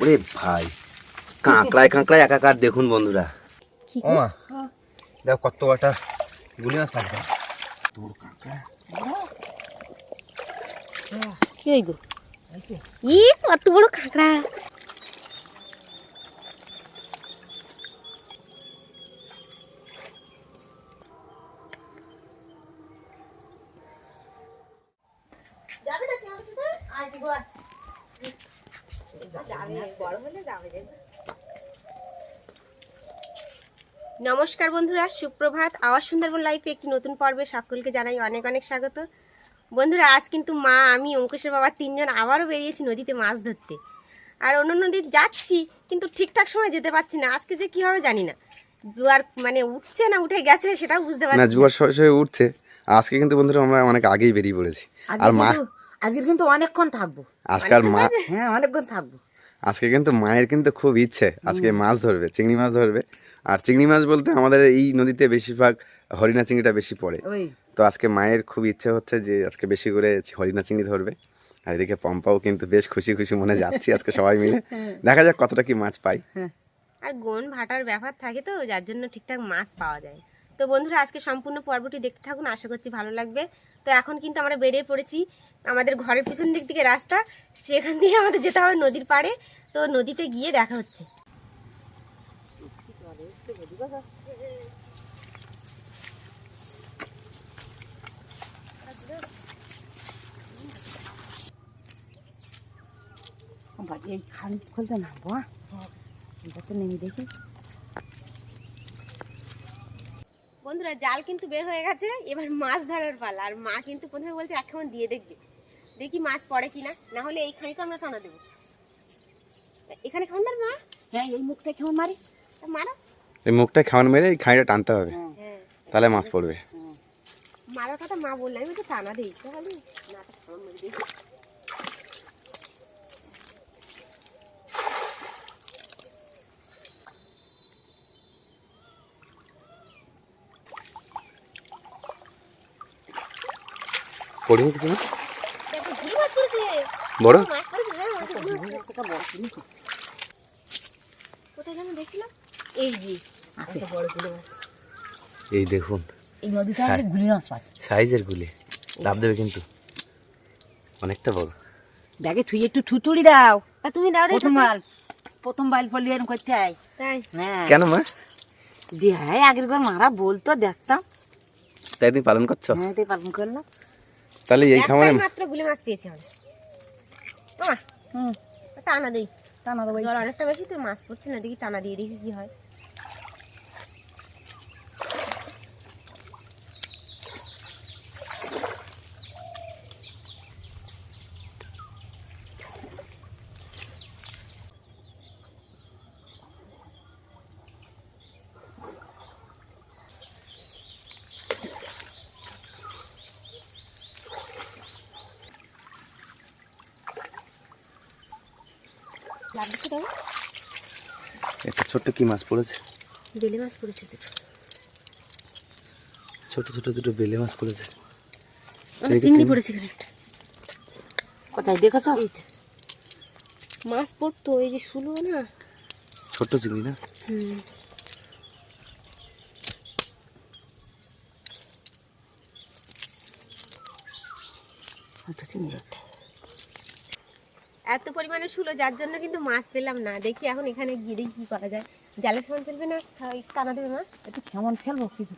ওরে ভাই কাঁকড়ায় কাঁকড়ায় একাকার দেখুন বন্ধুরা। ওমা মা দেখো কত কটা গুলি মাছ থাকবে তোর কাঁকড়া। কি গো ই কত বড় কাঁকড়া যাবে না কেমন সাথে আজ গো যাবে বড় হলে যাবে নমস্কার বন্ধুরা সুপ্রভাত। আওয়াজ সুন্দরবন লাইফে একটি নতুন পর্বে সকলকে জানাই অনেক অনেক স্বাগত। বন্ধুরা আজ কিন্তু মা আমি অঙ্কুশের বাবা তিনজন আবারও বেরিয়েছি নদীতে মাছ ধরতে। আর অন্য নদীতে যাচ্ছি কিন্তু ঠিকঠাক সময় যেতে পারছি না। আজকে যে কী হবে জানি না। জোয়ার মানে উঠছে না উঠে গেছে সেটাও বুঝতে পারছি না। জুয়ার শয়ে শয়ে উঠছে। আজকে কিন্তু বন্ধুরা আমরা অনেক আগেই বেরিয়ে পড়েছি। আর মা আজকে কিন্তু অনেকক্ষণ থাকব। আজকে আর মা হ্যাঁ অনেকক্ষণ থাকব। আজকে কিন্তু মায়ের কিন্তু খুব ইচ্ছে। আজকে মাছ ধরবে চিংড়ি মাছ ধরবে। আর চিংড়ি মাছ বলতে আমাদের এই নদীতে বেশিরভাগ হরিণা চিংড়িটা বেশি পড়ে। তো আজকে মায়ের খুব ইচ্ছে হচ্ছে যে আজকে বেশি করে হরিণা চিংড়ি ধরবে। আর এদিকে পম্পাও কিন্তু বেশ খুশি খুশি মনে যাচ্ছি আজকে সবাই মিলে। দেখা যাক কতটা কি মাছ পাই। আর গন ভাটার ব্যাপার থাকে তো যার জন্য ঠিকঠাক মাছ পাওয়া যায়। তো বন্ধুরা আজকে সম্পূর্ণ পর্বটি দেখতে থাকুন আশা করছি ভালো লাগবে। তো এখন কিন্তু আমরা বেরিয়ে পড়েছি আমাদের ঘরের পিছন দিক থেকে রাস্তা সেখান দিয়ে আমাদের যেতে হবে নদীর পাড়ে। তো নদীতে গিয়ে দেখা হচ্ছে। বাড়ি এই খান খুলতে না বা যাতে নেমে দেখি বন্ধুরা জাল কিন্তু বের হয়ে গেছে। এবার মাছ ধরার পালা। আর মা কিন্তু প্রথমে বলছে এখন দিয়ে দেখবে। দেখি মাছ পড়ে কিনা। না হলে এই খানিকে আমরা টানা দেবো। এখানে খান না মা? হ্যাঁ এই মুখটা কেমন মারি। তা মারো। এই মুখটা খাওয়ান মেরে এই খাঁড়িটা টানতে হবে। হ্যাঁ। তাহলে মাছ পড়বে। মারার কথা মা বললে আমি তো টানা দিই তাহলে কিছু না? বড়। কোথায় যেন এই যে আছে। এত বড়গুলো মাছ এই দেখুন সাইজের গুলি। লাভ দেবে কিন্তু। অনেকটা বড়। ব্যাগে থুই একটু থুতুড়ি দাও। তুমি দাও প্রথম। প্রথম বাইল পড়লি এরকম করতে হয়। কেন মা? হ্যাঁ আগের বার মারা বলতো দেখতাম। তাই তুমি পালন করছ? হ্যাঁ তাই পালন করলাম। তাহলে এই খামারে মাত্র গুলি মাছ পেয়েছি আমরা। হুম। টানা দেই। তা না দেবো অনেকটা বেশি তো মাছ পড়ছে না দেখি টানা দিয়ে দেখি কি হয়। একটা ছোট্ট কি মাছ পড়েছে? বেলে মাছ পড়েছে দুটো। ছোট ছোট দুটো বেলে মাছ পড়েছে। চিংড়ি। পড়েছে এখানে একটা। কোথায় দেখেছ? মাছ পড়তো এই যে শুলো না। ছোট্ট চিংড়ি না? হুম। ওটা চিংড়ি একটা। এত পরিমাণে শুলো যার জন্য কিন্তু মাছ পেলাম না। দেখি এখন এখানে গিয়ে দেখি কি করা যায়। জালের সময় ফেলবে না? টানা দেবে মা একটু কেমন ফেলব কিছু।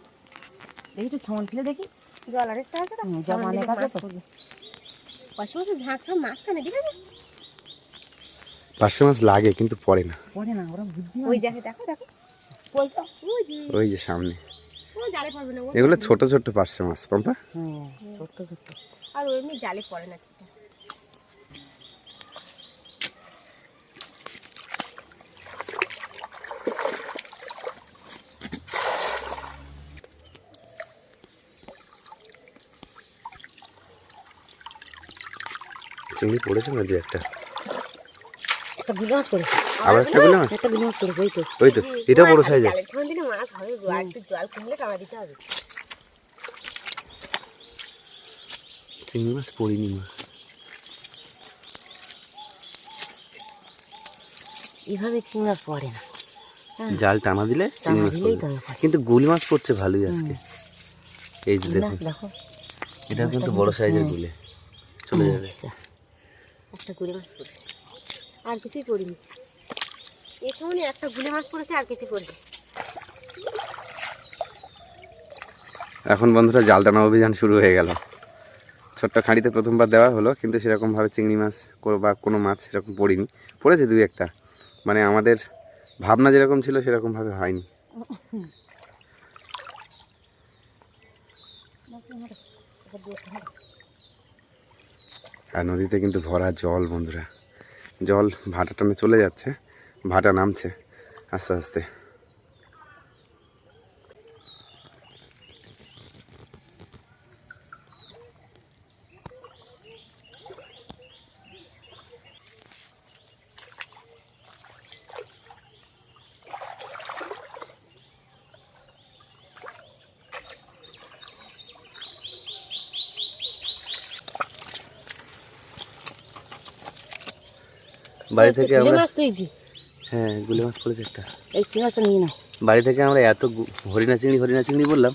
দেখি তো কেমন ফেলে দেখি। জল অনেকটা আছে জল দেখে আছে মাছ। মাছের ঝাঁক ঠিক আছে? পাঁচশো মাছ লাগে কিন্তু পড়ে না। পড়ে না ওরা বুদ্ধি ওই দেখে দেখো দেখো। ওই যে সামনে। জালে না এগুলো ছোট ছোট পাঁচশো মাছ পম্পা। হ্যাঁ ছোট্ট ছোট্ট আর ও এমনি জালে পড়ে না ঠিকঠাক চিংড়ি পড়েছে না দু একটা? একটা গুলি মাছ পড়েছে। আবার একটা গুলো মাছ? একটা গুলি মাছ পড়েছে ওই তো। ওই তো। এটা বড় সাইজের জালের সময় মাছ হবে আর একটু জল কমলে টানা দিতে হবে। চিংড়ি মাছ পড়িনি মা। এইভাবে চিংড়া পড়ে না। জাল টানা দিলে। কিন্তু গুলি মাছ পড়ছে ভালোই আজকে। এই যে দেখো। এটা কিন্তু বড় সাইজের গুলে। চলে যাবে। আচ্ছা। একটা গুলে মাছ পড়েছে আর কিছুই পড়িনি। এখানে একটা গুলে মাছ পড়েছে আর কিছু পড়বে এখন বন্ধুরা জাল টানা অভিযান শুরু হয়ে গেল। ছোট্ট খাঁড়িতে প্রথমবার দেওয়া হলো কিন্তু সেরকমভাবে চিংড়ি মাছ বা কোনো মাছ সেরকম পড়িনি। পড়েছে দুই একটা। মানে আমাদের ভাবনা যেরকম ছিল সেরকমভাবে হয়নি। আর নদীতে কিন্তু ভরা জল, বন্ধুরা। জল ভাটা টানে চলে যাচ্ছে, ভাটা নামছে আস্তে আস্তে। বাড়ি থেকে আমরা মাছ তুইছি হ্যাঁ গুলে মাছ পড়েছে একটা। এই চিংড়াটা নিয়ে নাও বাড়ি থেকে আমরা এত হরিণা চিংড়ি হরিণা চিংড়ি বললাম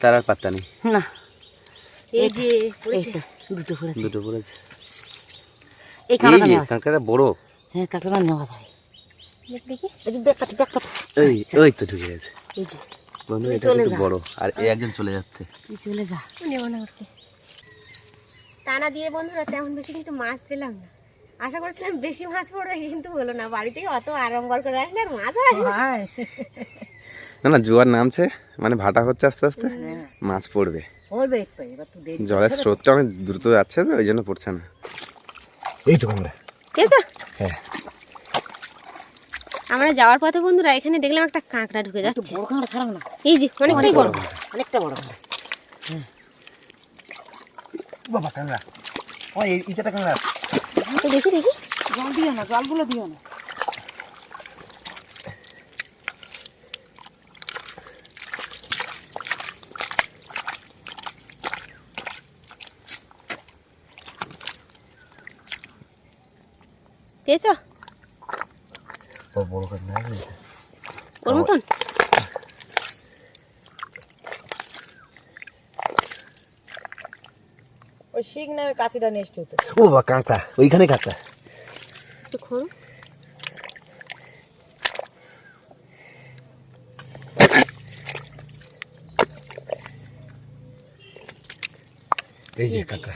তার আর পাত্তা নেই। না। এই যে পড়েছে? দুটো পড়েছে। দুটো পড়েছে। এই কাঁকড়াটা বড়। হ্যাঁ নেওয়া যাবে দেখ দেখি। এই যে দেখ কাটা দেখ কাটা এই ওই তো ঢুকে গেছে। বন্ধু এটা চলে বড় আর এই একজন চলে যাচ্ছে। চলে যা। নেব না ওকে। টানা দিয়ে বন্ধুরা তেমন বেশি কিন্তু মাছ পেলাম না। আশা করছিলাম বেশি মাছ পড়বে কিন্তু হলো না। বাড়িতেই অত আড়ম্বর করে আসলে আর মাছ হয় না। না জোয়ার নামছে মানে ভাটা হচ্ছে আস্তে আস্তে মাছ পড়বে। পড়বে একটু এবার তুই দেখ জলের স্রোতটা অনেক দ্রুত যাচ্ছে তো ওই জন্য পড়ছে না। এই তো কাঁকড়া হ্যাঁ। আমরা যাওয়ার পথে বন্ধুরা এখানে দেখলাম একটা কাঁকড়া ঢুকে যাচ্ছে। বড় কাঁকড়া খারাপ না। এই যে অনেকটাই বড়। অনেকটা বড় বাবা কাঁকড়া। ওই ইটাটা কাঁকড়া দেখি দেখি জল দিও না জলগুলো দিও না পেয়েছ ও বড় কাঁকড়া ওর মতন কাছিটা নেক্সট হতো ও বাবা কাঁকড়া ওইখানে কাঁকড়া একটু খোল। এই যে কাঁকড়া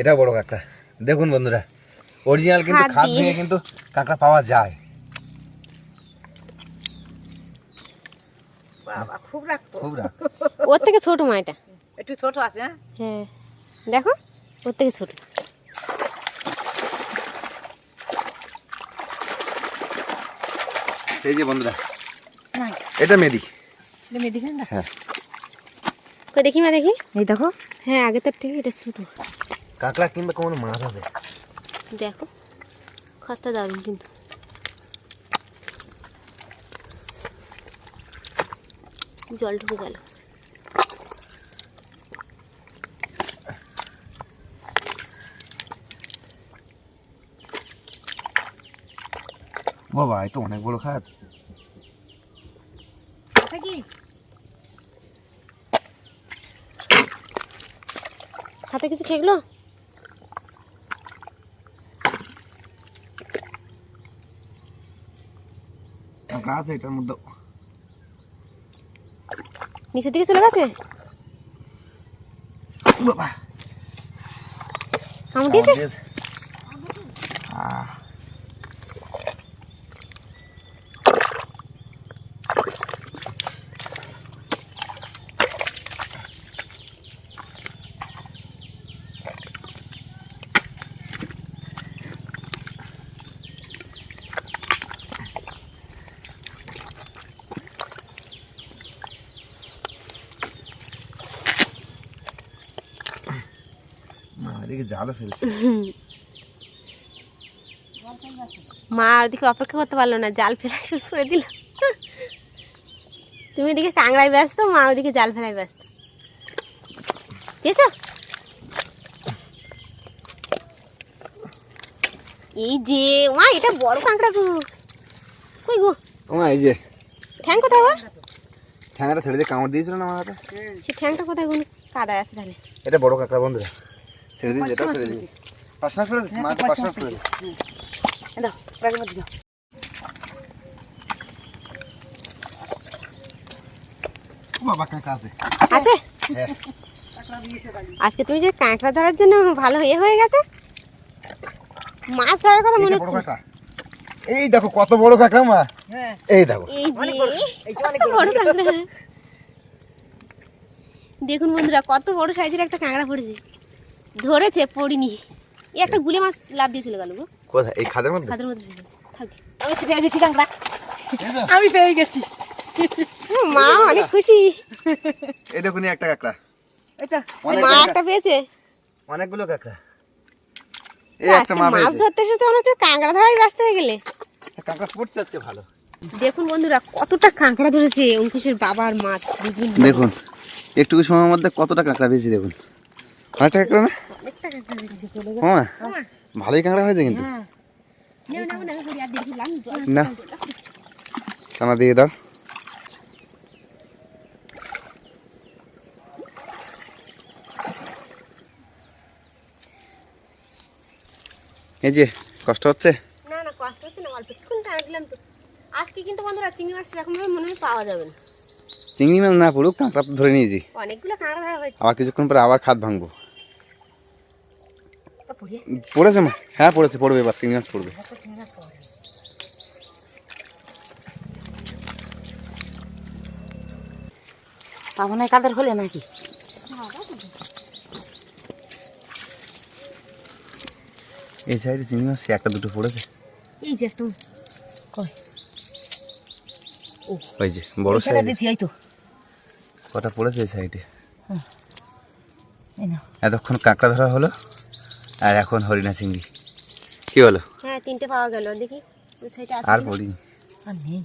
এটা বড় কাঁকড়া দেখুন বন্ধুরা অরিজিনাল কিন্তু খাদ দিয়ে। দিয়ে কিন্তু কাঁকড়া পাওয়া যায়। বাবা খুব রাখতো। খুব রাখ ওর থেকে ছোট মা এটা। একটু ছোট আছে হ্যাঁ? হ্যাঁ। দেখো ওর থেকে ছোট এই যে বন্ধুরা এটা মেদি। না? হ্যাঁ। কই দেখি মা দেখি। এই দেখো। হ্যাঁ আগে তার থেকে এটা ছোট। কাঁকড়া কিংবা কোনো মাছ আছে? দেখো খাতটা দারুণ কিন্তু। জল ঢুকে গেল। বাবা এই তো অনেক বড় খাত হাতে কিছু ঠেকলো কাঁকড়া আছে এটার মধ্যে নিচের দিকে চলে গেছে বাবা কামড় দিয়েছে। আহ, মা এদিকে ফেলছে। মা ওদিকে অপেক্ষা করতে পারল না জাল ফেলা শুরু করে দিল। তুমি কাংড়ায় ব্যস্ত মা ওদিকে জাল ফেলায় ব্যস্ত। ঠিক এই যে মা এটা বড় কাঁকড়া গো। কই গো? এই যে। ঠ্যাং কোথায় গো? ঠ্যাংটা ছেড়ে দিয়ে কামড় দিয়েছিল না আমার হাতে? সে ঠ্যাংটা কোথায় গো? কাদা আছে তাহলে। এটা বড় কাঁকড়া বন্ধুরা। ছেড়ে দিন যেটা ছেড়ে দিন। পাঁচ করে দিন মাছ পাঁচ করে দিন দাও ব্যাগের মধ্যে দাও। বাবা কাঁকড়া আছে। আছে। আজকে তুমি যে কাঁকড়া ধরার জন্য ভালো ইয়ে হয়ে গেছে? মাছ ধরার কথা মনে বড় হচ্ছে এই দেখো কত বড় কাঁকড়া মা। হ্যাঁ। এই দেখো। দেখুন বন্ধুরা কত বড় সাইজের একটা কাঁকড়া পড়েছে। ধরেছে পড়িনি। এই একটা গুলে মাছ লাভ দিয়ে চলে গেল গো। কোথায়? এই খাদের মধ্যে? খাদের মধ্যে। থাকে। আমি তো পেয়ে গেছি কাঁকড়া আমি পেয়ে গেছি। মা অনেক খুশি। এই দেখুন একটা কাঁকড়া। এটা অনেক মা একটা পেয়েছে। অনেকগুলো কাঁকড়া। এই একটা মা মাছ ধরতে এসে তো মনে হচ্ছে কাঁকড়া ধরাই ব্যস্ত হয়ে গেলে। কাঁকড়া পড়ছে আজকে ভালো। দেখুন বন্ধুরা কতটা কাঁকড়া ধরেছে। অঙ্কুশের বাবার মাছ দেখুন দেখুন একটু সময়ের মধ্যে কতটা কাঁকড়া পেয়েছি দেখুন। কাঁকড়া না? ভালোই কাঁকড়া হয়েছে কিন্তু। জল না টানা দিয়ে দাও। এই যে কষ্ট হচ্ছে? না না কষ্ট হচ্ছে না অল্প একটুক্ষণ টানা তো। আজকে কিন্তু বন্ধুরা চিংড়ি মাছ মনে হয় পাওয়া যাবে না। চিংড়ি মাছ না পড়ুক কাঁকড়া তো ধরে নিয়েছি। অনেকগুলো কাঁকড়া ধরা হয়েছে। আবার কিছুক্ষণ পরে আবার খাত ভাঙবো। পড়েছে মা। হ্যাঁ পড়েছে পড়বে এবার চিংড়ি মাছ পড়বে। পাবো কাদের হলে নাকি? এই সাইডে চিংড়ি মাছ একটা দুটো পড়েছে। এই যে কই ওই যে বড় সাইডে তো। কটা পড়েছে এই সাইডে? এতক্ষণ কাঁকড়া ধরা হলো। আর এখন হরিণা চিংড়ি। কি হলো? হ্যাঁ তিনটে পাওয়া গেল দেখি। ওই সাইডে আছে আর। পড়িনি আর নেই।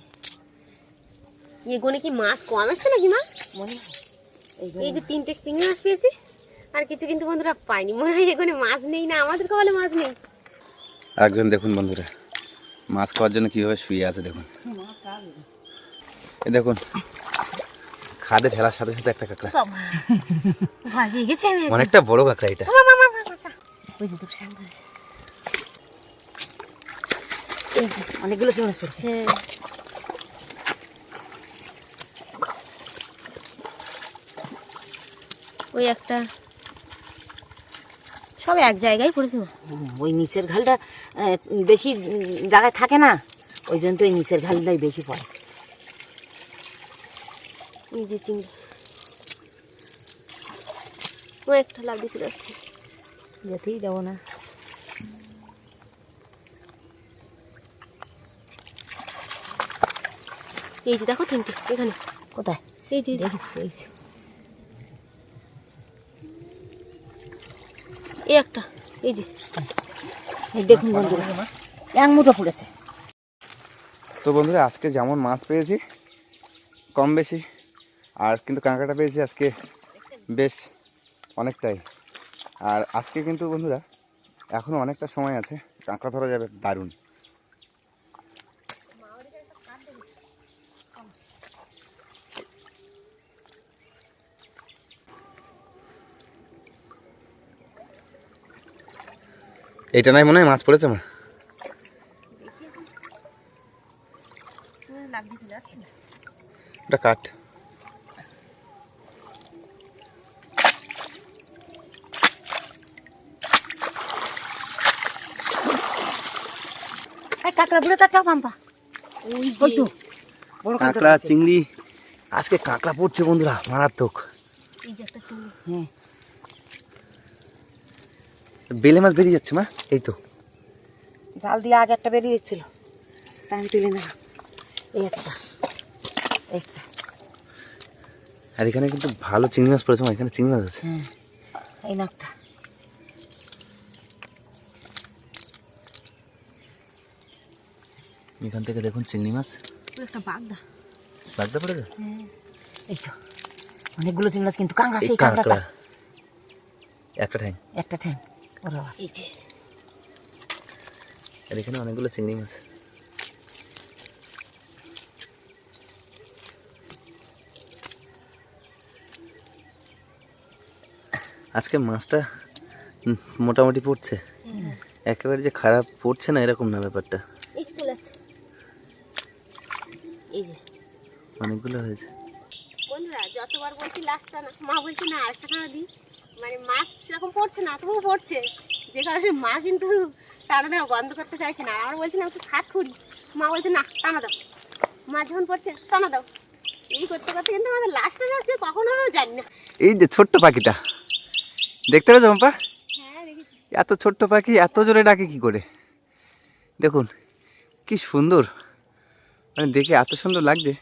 এগুলো কি মাছ কম আসছে নাকি মা? মনে হয়। এই যে তিনটে চিংড়ি মাছ পেয়েছি আর কিছু কিন্তু বন্ধুরা পাইনি মনে হয় এখানে মাছ নেই না আমাদের কপালে মাছ নেই। একজন দেখুন বন্ধুরা মাছ খাওয়ার জন্য কীভাবে শুয়ে আছে দেখুন। এই দেখুন খাদে ঠেলার সাথে সাথে একটা কাঁকড়া। অনেকটা বড় কাঁকড়া এটা। ওই যে তোর সামনে এই যে অনেকগুলো মাছ পড়েছে। হ্যাঁ ওই একটা। সব এক জায়গায় পড়েছে। ওই নিচের ঘালটা বেশি জায়গায় থাকে না ওই জন্য তো ওই নিচের ঘালটাই বেশি পড়ে। এই যে চিংড়ি। ও একটা লাভ যাচ্ছে যেতেই দেবো না এই যে দেখো তিনটে এখানে কোথায় এই যে দেখিস এই একটা এই যে দেখুন বন্ধুরা এক মুঠো পড়েছে তো বন্ধুরা আজকে যেমন মাছ পেয়েছি কম বেশি আর কিন্তু কাঁকড়াটা পেয়েছি আজকে বেশ অনেকটাই। আর আজকে কিন্তু বন্ধুরা এখনও অনেকটা সময় আছে কাঁকড়া ধরা যাবে দারুণ। এটা নাই মনে হয় মাছ পড়েছে মা ওটা কাঠ এই কাঁকড়া দূরে তাকাও পাম্পা ওই ওই তো কাঁকড়া চিংড়ি আজকে কাঁকড়া পড়ছে বন্ধুরা মারাত্মক। এই যে একটা চিংড়ি। হ্যাঁ। বেলে মাছ বেরিয়ে যাচ্ছে মা এই তো। জাল দিয়ে আগে একটা বেরিয়ে যাচ্ছিল। টাইম তুলে না। এই একটা একটা। আর এখানে কিন্তু ভালো চিংড়ি মাছ পড়েছে মা, এখানে চিংড়ি মাছ আছে। হ্যাঁ এই নাকটা। এখান থেকে দেখুন চিংড়ি মাছ। একটা বাগদা। লাগতে পড়ে হ্যাঁ এই তো। অনেকগুলো চিংড়ি মাছ কিন্তু কাঁকড়া সেই কাঁকড়াটা। একটা ঠ্যাং। একটা ঠ্যাং। ওরে বাবা। এই যে। আর এখানে অনেকগুলো চিংড়ি মাছ। আজকে মাছটা মোটামুটি পড়ছে। একেবারে যে খারাপ পড়ছে না এরকম না ব্যাপারটা এই যে চলে যাচ্ছে এই যে অনেকগুলো হয়েছে। বন্ধুরা যতবার বলছি লাস্টটা না মা বলছে না আরেকটা টানা দিই। মানে মাছ সেরকম পড়ছে না তবুও পড়ছে। যে কারণে মা কিন্তু টানা দেওয়া বন্ধ করতে চাইছে না। আর বলছে না একটু খাট খুঁড়ি। মা বলছে না টানা দাও। মাছ যখন পড়ছে টানা দাও। এই করতে করতে কিন্তু আমাদের লাস্টটা না সে কখন হবে জানি না। এই যে ছোট্ট পাখিটা দেখতে পেয়েছ পা হ্যাঁ এত ছোট্ট পাখি এত জোরে ডাকে কি করে? দেখুন কি সুন্দর। মানে দেখে এত সুন্দর লাগছে।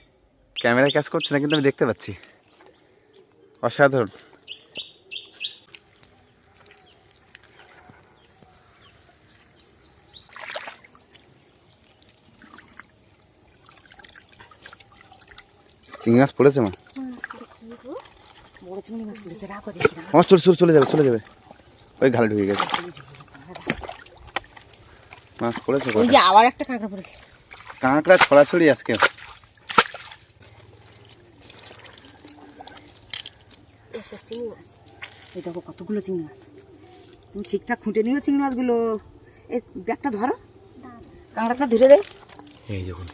ক্যামেরা ক্যাচ করছে না কিন্তু আমি দেখতে পাচ্ছি। অসাধারণ। চিংড়ি মাছ পড়েছে মা? মাছ চলে চলে চলে যাবে চলে যাবে। ওই ঘালে ঢুকে গেছে। মাছ পড়েছে ওই যে আবার একটা কাঁকড়া পড়েছে। কাঁকড়া ছড়াছড়ি আজকে। চিংড়ি মাছ। এই দেখো কতগুলো চিংড়ি মাছ। তুমি ঠিকঠাক খুঁটে নিও চিংড়ি মাছগুলো। এই ব্যাগটা ধরো। কাঁকড়াটা ধরে দে। এই দেখুন।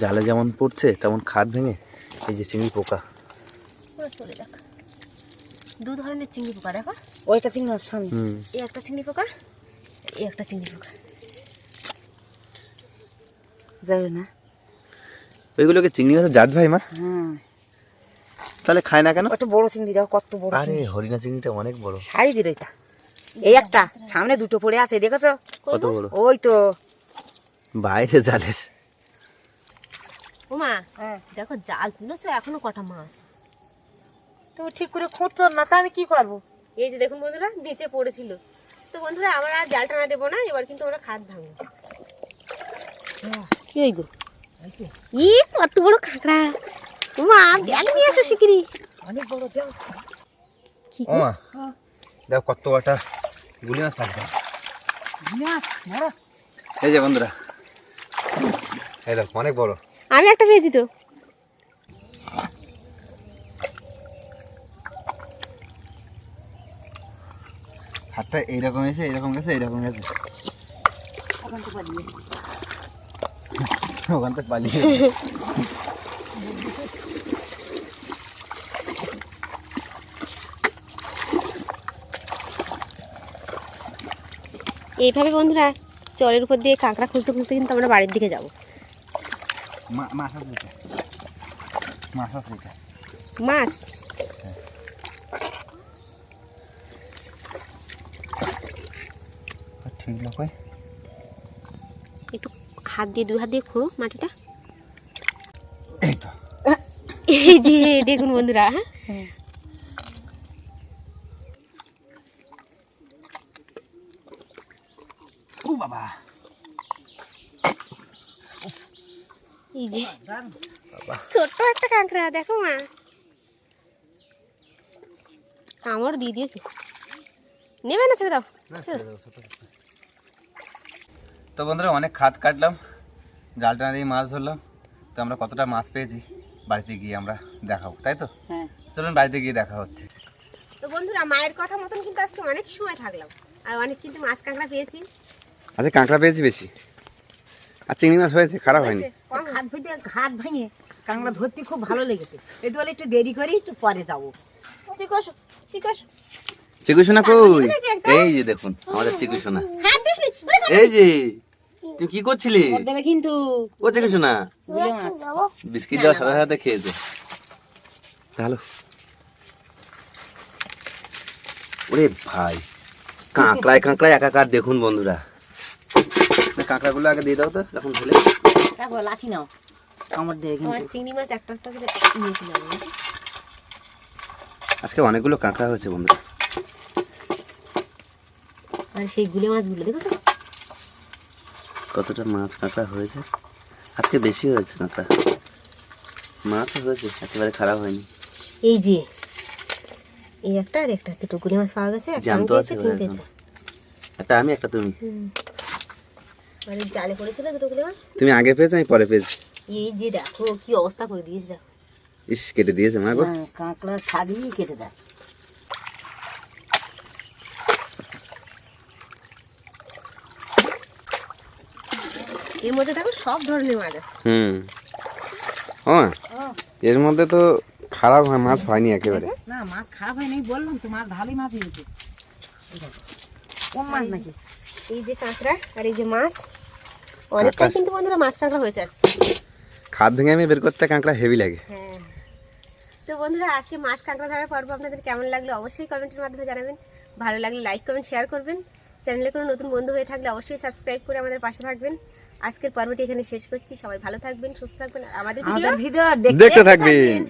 জালে যেমন পড়ছে তেমন খাদ ভেঙে এই যে চিংড়ি পোকা। দু ধরনের চিংড়ি পোকা দেখো। ওইটা চিংড়ি মাছ সামনে। এই একটা চিংড়ি পোকা এই একটা চিংড়ি পোকা। যাবে না। ওইগুলোকে চিংড়ি মাছের জাত ভাই মা। হ্যাঁ। তাহলে খায় না কেন? ওটা বড় চিংড়ি দেখো কত বড় আরে চিংড়ি। হরিণা চিংড়িটা অনেক বড়। সাইজের ওইটা। এই একটা সামনে দুটো পড়ে আছে দেখেছ? কত বড়? ওই তো। বাইরে জালের ওমা হ্যাঁ। দেখো জাল তুলেছো এখনও কটা মাছ। তুমি ঠিক করে খুঁটতো না তা আমি কি করব? এই যে দেখুন বন্ধুরা নিচে পড়েছিল। তো বন্ধুরা আমরা আর জাল টানা দেবো না এবার কিন্তু ওরা খাদ ভাঙবো। কি এই ই কত বড় কাঁকড়া ব্যাগ নিয়ে আসো শিগগিরি অনেক বড় দেও কি ও মা দেখো কত গুলি মাছ থাকবে এই যে বন্ধুরা এই দেখো অনেক বড়। আমি একটা পেয়েছি তো। হাতটা এইরকম এসে এইরকম গেছে এইরকম গেছে। ওখান থেকে পালিয়ে। ওখান থেকে পালিয়ে এইভাবে বন্ধুরা চরের উপর দিয়ে কাঁকড়া খুঁজতে খুঁজতে কিন্তু আমরা বাড়ির দিকে যাব। মাছ আছে এটা। মাছ আছে এটা। মাছ? ঠিক লোক একটু হাত দিয়ে দুই হাত দিয়ে খুঁড়ো মাটিটা। এই এই যে দেখুন বন্ধুরা হ্যাঁ ও বাবা এই যে ছোট্ট একটা কাঁকড়া দেখো মা। কামড় দিয়ে দিয়েছে। নেবে না ছেড়ে দাও। তো বন্ধুরা অনেক খাত কাটলাম জাল টানা দিয়ে মাছ ধরলাম। তো আমরা কতটা মাছ পেয়েছি বাড়িতে গিয়ে আমরা দেখাবো তাই তো? হ্যাঁ। চলুন বাড়িতে গিয়ে দেখা হচ্ছে। তো বন্ধুরা মায়ের কথা মতন কিন্তু আজকে অনেক সময় থাকলাম। আর অনেক কিন্তু মাছ কাঁকড়া পেয়েছি। আচ্ছা কাঁকড়া পেয়েছি বেশি? আর চিংড়ি মাছ হয়েছে খারাপ হয়নি? কম হাত ভেঙে হাত ভেঙে কাঁকড়া ধরতে খুব ভালো লেগেছে। একটু বলে একটু দেরি করি একটু পরে যাব। ঠিক আছে ঠিক আছে চিকু সোনা কই এই যে দেখুন আমাদের চিকু সোনা হাত দিস নি ওরে এই যে তুই কি করছিলি? দেবে কিন্তু। ও চিকু সোনা বুঝলে মাছ। বিস্কিট দেওয়ার সাথে সাথে খেয়েছে। ভালো ওরে ভাই কাঁকড়ায় কাঁকড়ায় একাকার দেখুন বন্ধুরা। কাঁকড়াগুলো আগে দিয়ে দাও তো এখন ফেলে দেখো লাঠি নাও। কামড় দেবে আমার কিন্তু চিংড়ি মাছ একটা একটা করে নিয়েছিলাম আজকে অনেকগুলো কাঁকড়া হয়েছে বন্ধুরা। আর সেই গুলে মাছগুলো দেখেছ? কতটা মাছ কাঁকড়া হয়েছে? আজকে বেশি হয়েছে কাঁকড়া। মাছও হয়েছে একেবারে খারাপ হয়নি। এই যে এই একটা আর একটা দুটো গুলে মাছ পাওয়া গেছে একটা আমি একটা আমি একটা তুমি। মানে জালে পড়েছিল দুটো মাছ তুমি আগে পেয়েছ আমি পরে পেয়েছি। এই যে দেখো কি অবস্থা করে দিয়েছে দেখো। ইস কেটে দিয়েছে মা গো। হ্যাঁ, কাঁকড়া ছাড়িয়ে কেটে দেয়। এর মধ্যে দেখো সব ধরনের মাছ আছে। হুম। ও এর মধ্যে তো খারাপ হয়- মাছ হয়নি একেবারে। না মাছ খারাপ হয় নাই বললাম তো মাছ ভালোই মাছ হয়েছে। কম মাছ নাকি? এই যে কাঁকড়া আর এই যে মাছ। অনেকটাই কিন্তু বন্ধুরা মাছ কাঁকড়া হয়েছে আজকে। খাদ ভেঙে আমি বের করতে কাঁকড়া হেভি লাগে। হ্যাঁ। তো বন্ধুরা আজকে মাছ কাঁকড়া ধরার পর্ব আপনাদের কেমন লাগল অবশ্যই কমেন্টের মাধ্যমে জানাবেন। ভালো লাগলে লাইক কমেন্ট শেয়ার করবেন। চ্যানেলে কোনো নতুন বন্ধু হয়ে থাকলে অবশ্যই সাবস্ক্রাইব করে আমাদের পাশে থাকবেন। আজকের পর্বটি এখানে শেষ করছি। সবাই ভালো থাকবেন সুস্থ থাকবেন। আমাদের ভিডিও আমাদের ভিডিও দেখতে থাকবেন।